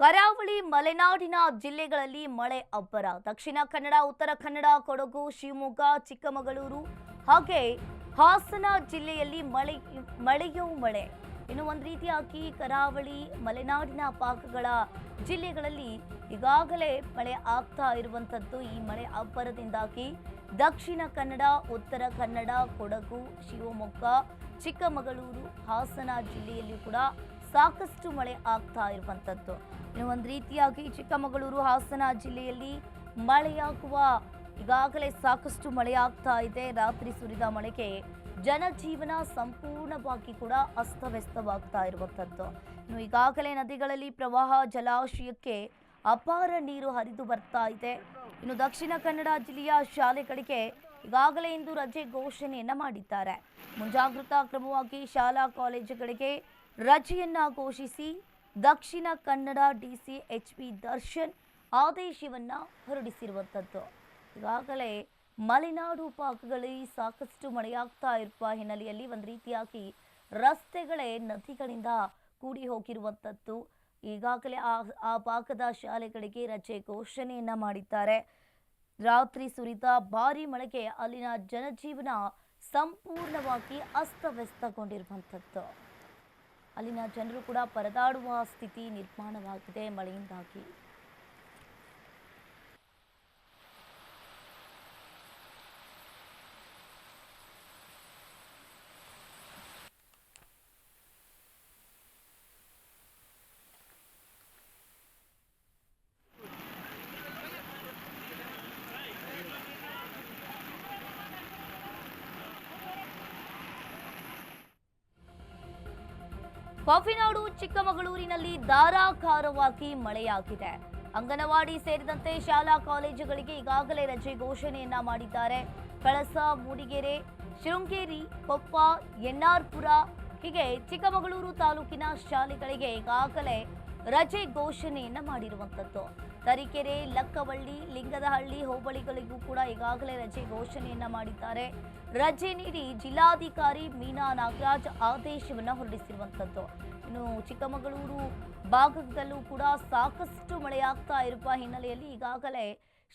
ಕರಾವಳಿ ಮಲೆನಾಡಿನ ಜಿಲ್ಲೆಗಳಲ್ಲಿ ಮಳೆ ಅಬ್ಬರ. ದಕ್ಷಿಣ ಕನ್ನಡ, ಉತ್ತರ ಕನ್ನಡ, ಕೊಡಗು, ಶಿವಮೊಗ್ಗ, ಚಿಕ್ಕಮಗಳೂರು ಹಾಗೆ ಹಾಸನ ಜಿಲ್ಲೆಯಲ್ಲಿ ಮಳೆ, ಮಳೆಯೋ ಮಳೆ. ಇನ್ನು ಒಂದು ರೀತಿಯಾಗಿ ಕರಾವಳಿ, ಮಲೆನಾಡಿನ ಭಾಗಗಳ ಜಿಲ್ಲೆಗಳಲ್ಲಿ ಈಗಾಗಲೇ ಮಳೆ ಆಗ್ತಾ ಇರುವಂಥದ್ದು ಈ ಮಳೆ ಅಬ್ಬರದಿಂದಾಗಿ ದಕ್ಷಿಣ ಕನ್ನಡ, ಉತ್ತರ ಕನ್ನಡ, ಕೊಡಗು, ಶಿವಮೊಗ್ಗ, ಚಿಕ್ಕಮಗಳೂರು, ಹಾಸನ ಜಿಲ್ಲೆಯಲ್ಲಿ ಕೂಡ ಸಾಕಷ್ಟು ಮಳೆ ಆಗ್ತಾ ಇರುವಂಥದ್ದು ಇನ್ನು ಒಂದು ರೀತಿಯಾಗಿ ಚಿಕ್ಕಮಗಳೂರು, ಹಾಸನ ಜಿಲ್ಲೆಯಲ್ಲಿ ಮಳೆಯಾಗುವ ಈಗಾಗಲೇ ಸಾಕಷ್ಟು ಮಳೆ ಆಗ್ತಾ ಇದೆ. ರಾತ್ರಿ ಸುರಿದ ಮಳೆಗೆ ಜನಜೀವನ ಸಂಪೂರ್ಣವಾಗಿ ಕೂಡ ಅಸ್ತವ್ಯಸ್ತವಾಗ್ತಾ ಇರುವಂಥದ್ದು ಇನ್ನು ಈಗಾಗಲೇ ನದಿಗಳಲ್ಲಿ ಪ್ರವಾಹ, ಜಲಾಶಯಕ್ಕೆ ಅಪಾರ ನೀರು ಹರಿದು ಬರ್ತಾ ಇದೆ. ಇನ್ನು ದಕ್ಷಿಣ ಕನ್ನಡ ಜಿಲ್ಲೆಯ ಶಾಲೆಗಳಿಗೆ ಈಗಾಗಲೇ ಇಂದು ರಜೆ ಘೋಷಣೆಯನ್ನು ಮಾಡಿದ್ದಾರೆ. ಮುಂಜಾಗ್ರತಾ ಕ್ರಮವಾಗಿ ಶಾಲಾ ಕಾಲೇಜುಗಳಿಗೆ ರಜೆಯನ್ನ ಘೋಷಿಸಿ Dakshina Kannada DC H P Darshan ಆದೇಶವನ್ನ ಹೊರಡಿಸಿರುವಂಥದ್ದು ಈಗಾಗಲೇ ಮಲೆನಾಡು ಭಾಗಗಳಲ್ಲಿ ಸಾಕಷ್ಟು ಮಳೆಯಾಗ್ತಾ ಇರುವ ಹಿನ್ನೆಲೆಯಲ್ಲಿ ಒಂದು ರೀತಿಯಾಗಿ ರಸ್ತೆಗಳೇ ನದಿಗಳಿಂದ ಕೂಡಿ ಹೋಗಿರುವಂಥದ್ದು ಈಗಾಗಲೇ ಆ ಆ ಭಾಗದ ಶಾಲೆಗಳಿಗೆ ರಜೆ ಘೋಷಣೆಯನ್ನ ಮಾಡಿದ್ದಾರೆ. ರಾತ್ರಿ ಸುರಿದ ಭಾರಿ ಮಳೆಗೆ ಅಲ್ಲಿನ ಜನಜೀವನ ಸಂಪೂರ್ಣವಾಗಿ ಅಸ್ತವ್ಯಸ್ತಗೊಂಡಿರುವಂಥದ್ದು ಅಲ್ಲಿನ ಜನರು ಕೂಡ ಪರದಾಡುವ ಸ್ಥಿತಿ ನಿರ್ಮಾಣವಾಗಿದೆ ಮಳೆಯಿಂದಾಗಿ. ಕಾಫಿನಾಡು ಚಿಕ್ಕಮಗಳೂರಿನಲ್ಲಿ ಧಾರಾಕಾರವಾಗಿ ಮಳೆಯಾಗಿದೆ. ಅಂಗನವಾಡಿ ಸೇರಿದಂತೆ ಶಾಲಾ ಕಾಲೇಜುಗಳಿಗೆ ಈಗಾಗಲೇ ರಜೆ ಘೋಷಣೆಯನ್ನ ಮಾಡಿದ್ದಾರೆ. ಕಳಸ, ಮೂಡಿಗೆರೆ, ಶೃಂಗೇರಿ, ಕೊಪ್ಪ, ಎನ್ಆರ್ಪುರ ಹೀಗೆ ಚಿಕ್ಕಮಗಳೂರು ತಾಲೂಕಿನ ಶಾಲೆಗಳಿಗೆ ಈಗಾಗಲೇ ರಜೆ ಘೋಷಣೆಯನ್ನ ಮಾಡಿರುವಂಥದ್ದು ತರೀಕೆರೆ, ಲಕ್ಕವಳ್ಳಿ, ಲಿಂಗದಹಳ್ಳಿ ಹೋಬಳಿಗಳಿಗೂ ಕೂಡ ಈಗಾಗಲೇ ರಜೆ ಘೋಷಣೆಯನ್ನ ಮಾಡಿದ್ದಾರೆ. ರಜೆ ನೀಡಿ ಜಿಲ್ಲಾಧಿಕಾರಿ ಮೀನಾ ನಾಗರಾಜ್ ಆದೇಶವನ್ನು ಹೊರಡಿಸಿರುವಂಥದ್ದು ಇನ್ನು ಚಿಕ್ಕಮಗಳೂರು ಭಾಗದಲ್ಲೂ ಕೂಡ ಸಾಕಷ್ಟು ಮಳೆಯಾಗ್ತಾ ಇರುವ ಹಿನ್ನೆಲೆಯಲ್ಲಿ ಈಗಾಗಲೇ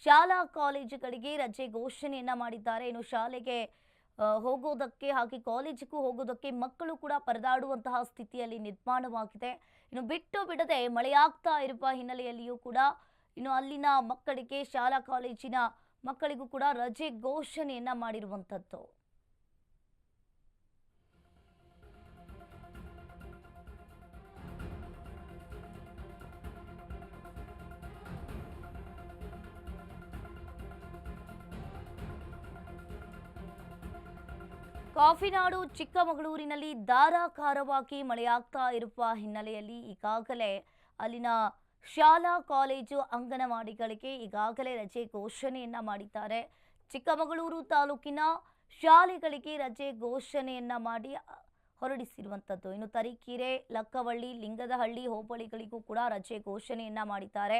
ಶಾಲಾ ಕಾಲೇಜುಗಳಿಗೆ ರಜೆ ಘೋಷಣೆಯನ್ನ ಮಾಡಿದ್ದಾರೆ. ಇನ್ನು ಶಾಲೆಗೆ ಹೋಗೋದಕ್ಕೆ ಹಾಗೆ ಕಾಲೇಜಿಗೂ ಹೋಗೋದಕ್ಕೆ ಮಕ್ಕಳು ಕೂಡ ಪರದಾಡುವಂತಹ ಸ್ಥಿತಿಯಲ್ಲಿ ನಿರ್ಮಾಣವಾಗಿದೆ. ಇನ್ನು ಬಿಟ್ಟು ಬಿಡದೆ ಮಳೆಯಾಗ್ತಾ ಇರುವ ಹಿನ್ನೆಲೆಯಲ್ಲಿಯೂ ಕೂಡ ಇನ್ನು ಅಲ್ಲಿನ ಮಕ್ಕಳಿಗೆ ಶಾಲಾ ಕಾಲೇಜಿನ ಮಕ್ಕಳಿಗೂ ಕೂಡ ರಜೆ ಘೋಷಣೆಯನ್ನ ಮಾಡಿರುವಂಥದ್ದು. ಕಾಫಿನಾಡು ಚಿಕ್ಕಮಗಳೂರಿನಲ್ಲಿ ಧಾರಾಕಾರವಾಗಿ ಮಳೆಯಾಗ್ತಾ ಇರುವ ಹಿನ್ನೆಲೆಯಲ್ಲಿ ಈಗಾಗಲೇ ಅಲ್ಲಿನ ಶಾಲಾ, ಕಾಲೇಜು ಅಂಗನವಾಡಿಗಳಿಗೆ ಈಗಾಗಲೇ ರಜೆ ಘೋಷಣೆಯನ್ನ ಮಾಡಿದ್ದಾರೆ. ಚಿಕ್ಕಮಗಳೂರು ತಾಲೂಕಿನ ಶಾಲೆಗಳಿಗೆ ರಜೆ ಘೋಷಣೆಯನ್ನ ಮಾಡಿ ಹೊರಡಿಸಿರುವಂಥದ್ದು ಇನ್ನು ತರೀಕೆರೆ, ಲಕ್ಕವಳ್ಳಿ, ಲಿಂಗದಹಳ್ಳಿ ಹೋಬಳಿಗಳಿಗೂ ಕೂಡ ರಜೆ ಘೋಷಣೆಯನ್ನ ಮಾಡಿದ್ದಾರೆ.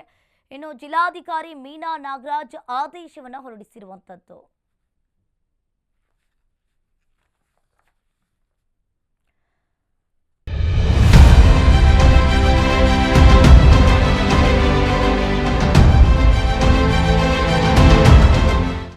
ಇನ್ನು ಜಿಲ್ಲಾಧಿಕಾರಿ ಮೀನಾ ನಾಗರಾಜ್ ಆದೇಶವನ್ನ ಹೊರಡಿಸಿರುವಂಥದ್ದು